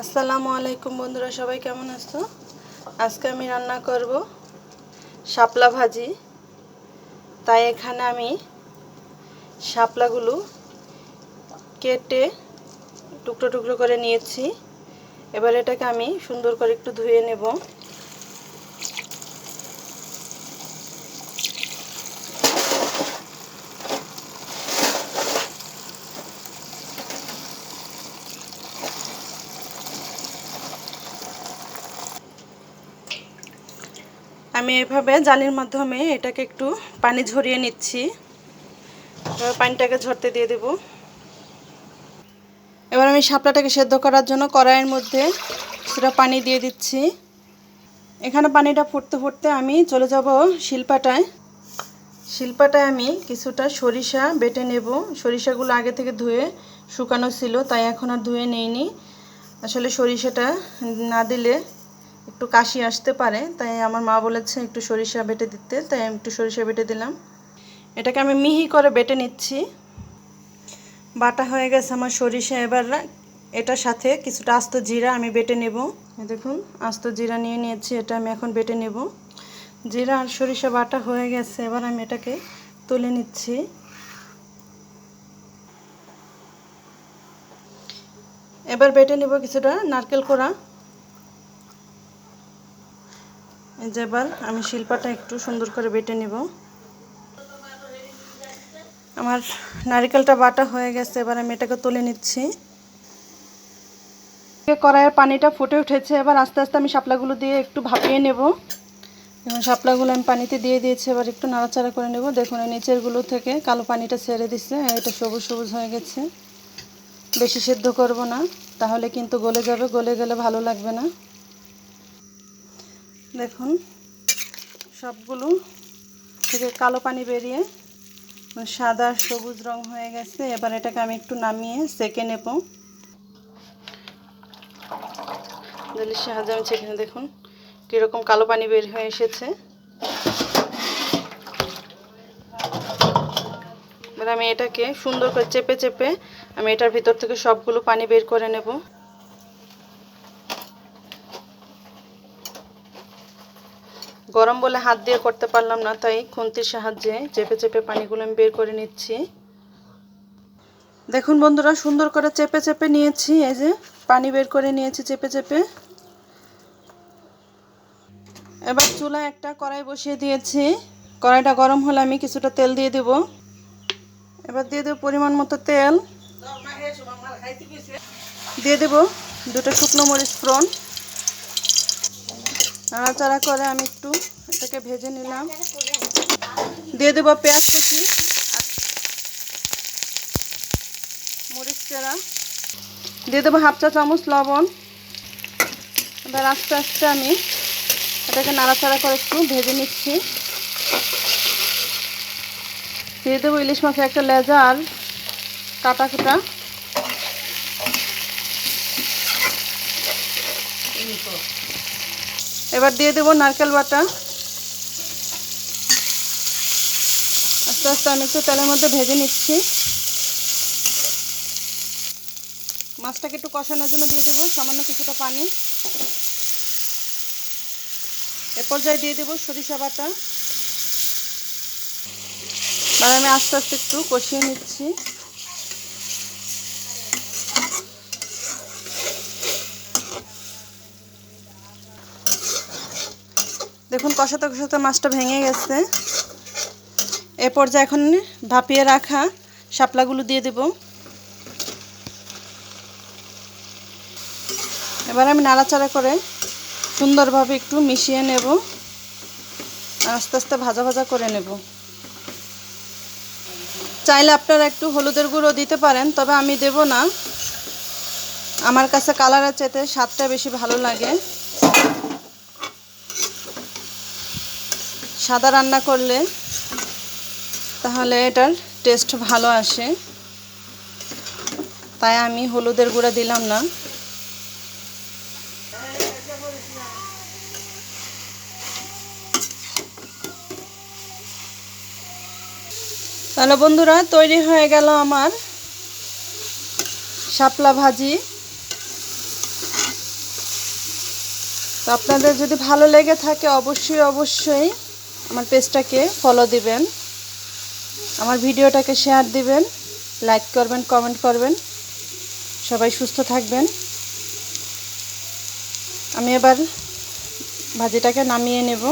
আসসালামু আলাইকুম বন্ধুরা, সবাই কেমন আছো? আজকে আমি রান্না করব শাপলা ভাজি। তাই এখানে আমি শাপলাগুলো কেটে টুকরো টুকরো করে নিয়েছি। এবার এটাকে আমি সুন্দর করে একটু ধুয়ে নেব। আমি এভাবে জালির মাধ্যমে এটাকে একটু পানি ঝরিয়ে নিচ্ছি। পানিটাকে ঝরতে দিয়ে দেব। এবার আমি শাপলাটাকে সেদ্ধ করার জন্য কড়াইয়ের মধ্যে সেটা পানি দিয়ে দিচ্ছি। এখানে পানিটা ফুটতে ফুটতে আমি চলে যাব শিল্পাটায়। শিল্পাটায় আমি কিছুটা সরিষা বেটে নেব। সরিষাগুলো আগে থেকে ধুয়ে শুকানো ছিল, তাই এখন আর ধুয়ে নেইনি। আসলে সরিষাটা না দিলে একটু কাশি আসতে পারে, তাই আমার মা বলেছে একটু সরিষা বেটে দিতে, তাই আমি একটু সরিষা বেটে দিলাম। এটাকে আমি মিহি করে বেটে নিচ্ছি। বাটা হয়ে গেছে আমার সরিষা এবার। এটার সাথে কিছুটা আস্ত জিরা আমি বেটে নেব। দেখুন, আস্ত জিরা নিয়ে নিয়েছি, এটা আমি এখন বেটে নেব। জিরা আর সরিষা বাটা হয়ে গেছে, এবার আমি এটাকে তুলে নিচ্ছি। এবার বেটে নেব কিছুটা নারকেল কোড়া। যে এবার আমি শিল্পাটা একটু সুন্দর করে বেটে নেব। আমার নারিকেলটা বাটা হয়ে গেছে, এবার আমি এটাকে তুলে নিচ্ছি। কড়াইয়ের পানিটা ফুটে উঠেছে, এবার আস্তে আস্তে আমি শাপলাগুলো দিয়ে একটু ভাপিয়ে নেব। এবং শাপলাগুলো আমি পানিতে দিয়ে দিয়েছি, এবার একটু নাড়াচাড়া করে নেব। দেখুন, এই নিচেরগুলো থেকে কালো পানিটা ছেড়ে দিচ্ছে এটা সবুজ সবুজ হয়ে গেছে। বেশি সেদ্ধ করব না, তাহলে কিন্তু গলে যাবে, গলে গেলে ভালো লাগবে না। দেখুন, সবগুলো থেকে কালো পানি বেরিয়ে সাদা সবুজ রং হয়ে গেছে। এবার এটাকে আমি একটু নামিয়ে সেকে নেব। জলের সাহায্যে আমি সেখানে দেখুন, কীরকম কালো পানি বের হয়ে এসেছে। এবার আমি এটাকে সুন্দর করে চেপে চেপে আমি এটার ভিতর থেকে সবগুলো পানি বের করে নেব। গরম বলে হাত দিয়ে করতে পারলাম না, তাই খুন্তির সাহায্যে চেপে চেপে পানিগুলো আমি বের করে নিচ্ছি। দেখুন বন্ধুরা, সুন্দর করে চেপে চেপে নিয়েছি, এই যে পানি বের করে নিয়েছি চেপে চেপে। এবার চুলায় একটা কড়াই বসিয়ে দিয়েছি। কড়াইটা গরম হলে আমি কিছুটা তেল দিয়ে দেব। এবার দিয়ে দেবো পরিমাণ মতো তেল। দিয়ে দেব দুটো শুকনো মরিচ ফ্রন নাড়াচাড়া করে আমি একটু এটাকে ভেজে নিলাম। দিয়ে দেবো পেঁয়াজ কুচি মরিচ চেরা। দিয়ে দেবো হাফ চা চামচ লবণ। এবার আস্তে আস্তে আমি এটাকে নাড়াচাড়া করে একটু ভেজে নিচ্ছি। দিয়ে দেবো ইলিশ মাছের একটা লেজা আর কাটা কাটা। এবার দিয়ে দেবো নারকেল বাটা। আস্তে আস্তে আমি একটু তেলের মধ্যে ভেজে নিচ্ছি। মাছটাকে একটু কষানোর জন্য দিয়ে দেবো সামান্য কিছুটা পানি। এ পর্যায়ে দিয়ে দেবো সরিষা বাটা। এবার আমি আস্তে আস্তে একটু কষিয়ে নিচ্ছি। দেখুন কষাতে কষাতে মাছটা ভেঙে গেছে। এ পর্যায়ে এখন ভাপিয়ে রাখা শাপলাগুলো দিয়ে দেব। এবার আমি নাড়াচাড়া করে সুন্দরভাবে একটু মিশিয়ে নেব। আস্তে আস্তে ভাজা ভাজা করে নেব। চাইলে আপনারা একটু হলুদের গুঁড়ো দিতে পারেন, তবে আমি দেব না। আমার কাছে কালারের চেতে স্বাদটা বেশি ভালো লাগে। সাদা রান্না করলে তাহলে এটার টেস্ট ভালো আসে। তাই আমি হলুদের গুঁড়া দিলাম না। তাহলে বন্ধুরা, তৈরি হয়ে গেল আমার শাপলা ভাজি। তো আপনাদের যদি ভালো লেগে থাকে, অবশ্যই অবশ্যই আমার পেজটাকে ফলো দিবেন। আমার ভিডিওটাকে শেয়ার দিবেন লাইক করবেন কমেন্ট করবেন। সবাই সুস্থ থাকবেন। আমি এবার ভাজিটাকে নামিয়ে নেব।